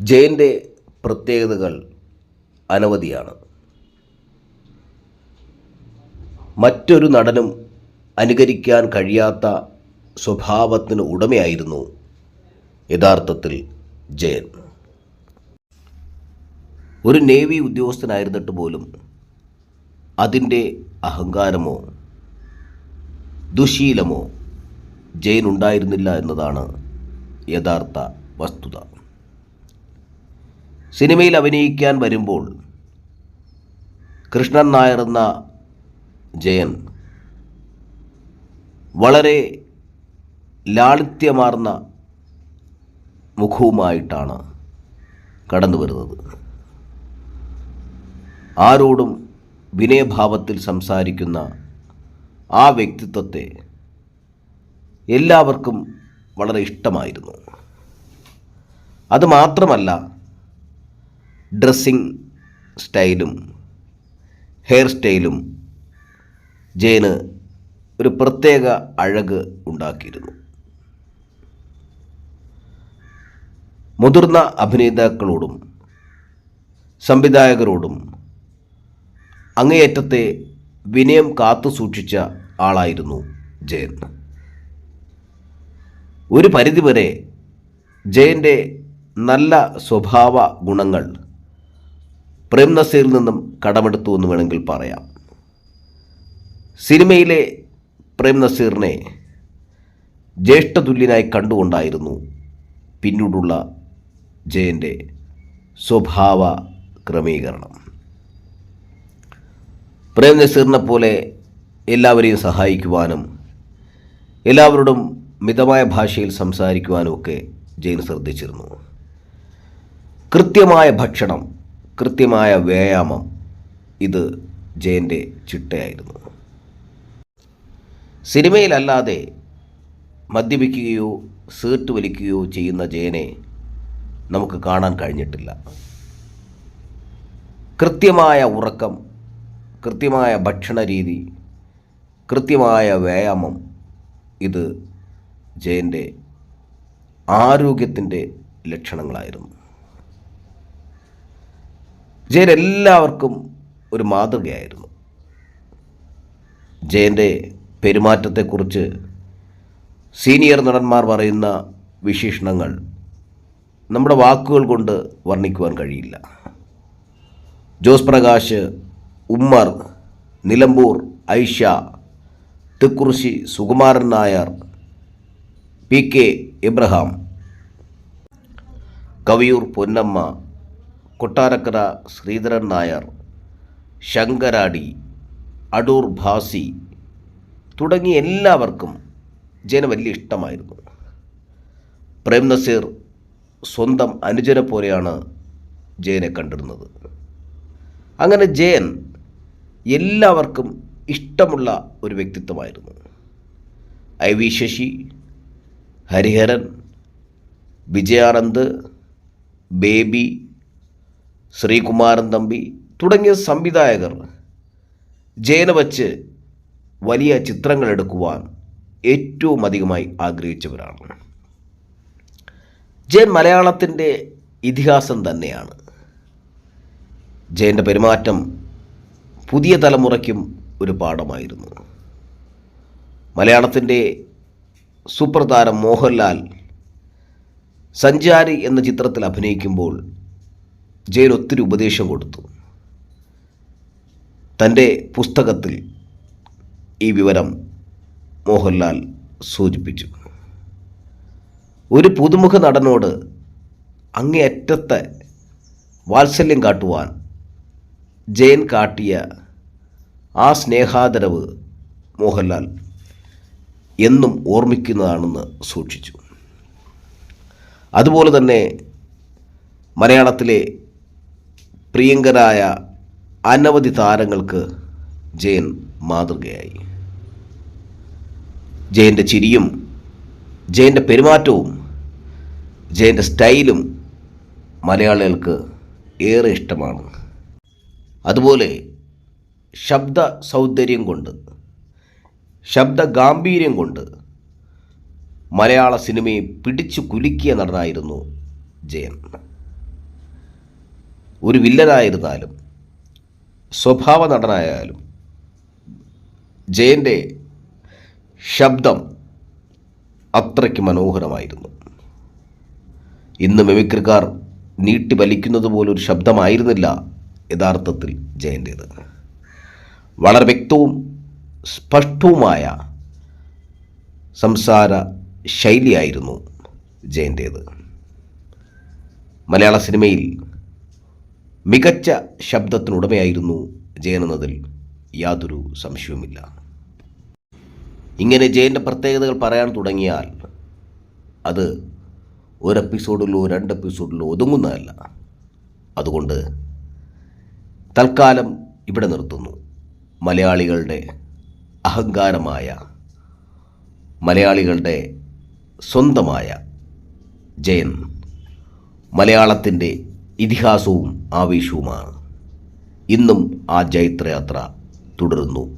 ജയന്റെ പ്രത്യേകതകൾ അനവധിയാണ്. മറ്റൊരു നടനും അനുകരിക്കാൻ കഴിയാത്ത സ്വഭാവത്തിന് ഉടമയായിരുന്നു യഥാർത്ഥത്തിൽ ജയൻ. ഒരു നേവി ഉദ്യോഗസ്ഥനായിരുന്നിട്ട് പോലും അതിന്റെ അഹങ്കാരമോ ദുശീലമോ ജയൻ ഉണ്ടായിരുന്നില്ല എന്നതാണ് യഥാർത്ഥ വസ്തുത. സിനിമയിൽ അഭിനയിക്കാൻ വരുമ്പോൾ കൃഷ്ണൻ നായർ എന്ന ജയൻ വളരെ ലാളിത്യമാർന്ന മുഖവുമായിട്ടാണ് കടന്നു വരുന്നത്. ആരോടും വിനയഭാവത്തിൽ സംസാരിക്കുന്ന ആ വ്യക്തിത്വത്തെ എല്ലാവർക്കും വളരെ ഇഷ്ടമായിരുന്നു. അതുമാത്രമല്ല ഡ്രസ്സിങ് സ്റ്റൈലും ഹെയർ സ്റ്റൈലും ജയന് ഒരു പ്രത്യേക അഴക് ഉണ്ടാക്കിയിരുന്നു. മുതിർന്ന അഭിനേതാക്കളോടും സംവിധായകരോടും അങ്ങേയറ്റത്തെ വിനയം കാത്തു സൂക്ഷിച്ച ആളായിരുന്നു ജയൻ. ഒരു പരിധിവരെ ജയന്റെ നല്ല സ്വഭാവ ഗുണങ്ങൾ പ്രേം നസീറിൽ നിന്നും കടമെടുത്തു എന്ന് വേണമെങ്കിൽ പറയാം. സിനിമയിലെ പ്രേം നസീറിനെ ജ്യേഷ്ഠതുല്യനായി കണ്ടുകൊണ്ടായിരുന്നു പിന്നീടുള്ള ജയന്റെ സ്വഭാവ ക്രമീകരണം. പ്രേം നസീറിനെ പോലെ എല്ലാവരെയും സഹായിക്കുവാനും എല്ലാവരോടും മിതമായ ഭാഷയിൽ സംസാരിക്കുവാനും ഒക്കെ ജയൻ ശ്രദ്ധിച്ചിരുന്നു. കൃത്യമായ ഭക്ഷണം കൃത്യമായ വ്യായാമം ഇത് ജയന്റെ ചിട്ടയായിരുന്നു. സിനിമയിലല്ലാതെ മദ്യപിക്കുകയോ സീർട്ട് വലിക്കുകയോ ചെയ്യുന്ന ജയനെ നമുക്ക് കാണാൻ കഴിഞ്ഞിട്ടില്ല. കൃത്യമായ ഉറക്കം കൃത്യമായ ഭക്ഷണ രീതി കൃത്യമായ വ്യായാമം ഇത് ജയന്റെ ആരോഗ്യത്തിന്റെ ലക്ഷണങ്ങളായിരുന്നു. ജയൻ എല്ലാവർക്കും ഒരു മാതൃകയായിരുന്നു. ജയന്റെ പെരുമാറ്റത്തെക്കുറിച്ച് സീനിയർ നടന്മാർ പറയുന്ന വിശേഷണങ്ങൾ നമ്മുടെ വാക്കുകൾ കൊണ്ട് വർണിക്കുവാൻ കഴിയില്ല. ജോസ് പ്രകാശ് ഉമ്മർ നിലമ്പൂർ ഐഷ തൃക്കുറിശി സുകുമാരൻ നായർ പി കെ എബ്രഹാം കവിയൂർ പൊന്നമ്മ കൊട്ടാരക്കര ശ്രീധരൻ നായർ ശങ്കരാടി അടൂർ ഭാസി തുടങ്ങിയ എല്ലാവർക്കും ജയന് വലിയ ഇഷ്ടമായിരുന്നു. പ്രേം നസീർ സ്വന്തം അനുജനെ പോലെയാണ് ജയനെ കണ്ടിരുന്നത്. അങ്ങനെ ജയൻ എല്ലാവർക്കും ഇഷ്ടമുള്ള ഒരു വ്യക്തിത്വമായിരുന്നു. ഐ വി ശശി ഹരിഹരൻ വിജയാനന്ദ് ബേബി ശ്രീകുമാരൻ തമ്പി തുടങ്ങിയ സംവിധായകർ ജയന വച്ച് വലിയ ചിത്രങ്ങൾ എടുക്കുവാൻ ഏറ്റവും അധികമായി ആഗ്രഹിച്ചവരാണ്. ജയൻ മലയാളത്തിന്റെ ഇതിഹാസം തന്നെയാണ്. ജയന്റെ പെരുമാറ്റം പുതിയ തലമുറയ്ക്കും ഒരു പാഠമായിരുന്നു. മലയാളത്തിന്റെ സൂപ്പർ മോഹൻലാൽ സഞ്ചാരി എന്ന ചിത്രത്തിൽ അഭിനയിക്കുമ്പോൾ ജയൻ ഒത്തിരി ഉപദേശം കൊടുത്തു. തന്റെ പുസ്തകത്തിൽ ഈ വിവരം മോഹൻലാൽ സൂചിപ്പിച്ചു. ഒരു പുതുമുഖ നടനോട് അങ്ങേയറ്റത്തെ വാത്സല്യം കാട്ടുവാൻ ജയൻ കാട്ടിയ ആ സ്നേഹാദരവ് മോഹൻലാൽ എന്നും ഓർമ്മിക്കുന്നതാണെന്ന് സൂക്ഷിച്ചു. അതുപോലെ തന്നെ മലയാളത്തിലെ പ്രിയങ്കരായ അനവധി താരങ്ങൾക്ക് ജയൻ മാതൃകയായി. ജയന്റെ ചിരിയും ജയന്റെ പെരുമാറ്റവും ജയന്റെ സ്റ്റൈലും മലയാളികൾക്ക് ഏറെ ഇഷ്ടമാണ്. അതുപോലെ ശബ്ദ സൗന്ദര്യം കൊണ്ട് ശബ്ദ ഗാംഭീര്യം കൊണ്ട് മലയാള സിനിമയെ പിടിച്ചു കുലുക്കിയ നടനായിരുന്നു ജയൻ. ഒരു വില്ലനായിരുന്നാലും സ്വഭാവ നടനായാലും ജയന്റെ ശബ്ദം അത്രയ്ക്ക് മനോഹരമായിരുന്നു. ഇന്ന് മിമിക്രിക്കാർ നീട്ടി വലിക്കുന്നത് പോലൊരു ശബ്ദമായിരുന്നില്ല യഥാർത്ഥത്തിൽ ജയന്റേത് വളരെ വ്യക്തവും സ്പഷ്ടവുമായ സംസാര ശൈലിയായിരുന്നു ജയന്റേത് മലയാള സിനിമയിൽ മികച്ച ശബ്ദത്തിനുടമയായിരുന്നു ജയൻ എന്നതിൽ യാതൊരു സംശയവുമില്ല. ഇങ്ങനെ ജയന്റെ പ്രത്യേകതകൾ പറയാൻ തുടങ്ങിയാൽ അത് ഒരു എപ്പിസോഡിലോ രണ്ട് എപ്പിസോഡിലോ ഒതുങ്ങുന്നതല്ല. അതുകൊണ്ട് തൽക്കാലം ഇവിടെ നിർത്തുന്നു. മലയാളികളുടെ അഹങ്കാരമായ മലയാളികളുടെ സ്വന്തമായ ജയൻ മലയാളത്തിന്റെ ഇതിഹാസവും ആവേശവുമാണ്. ഇന്നും ആ ജൈത്രയാത്ര തുടരുന്നു.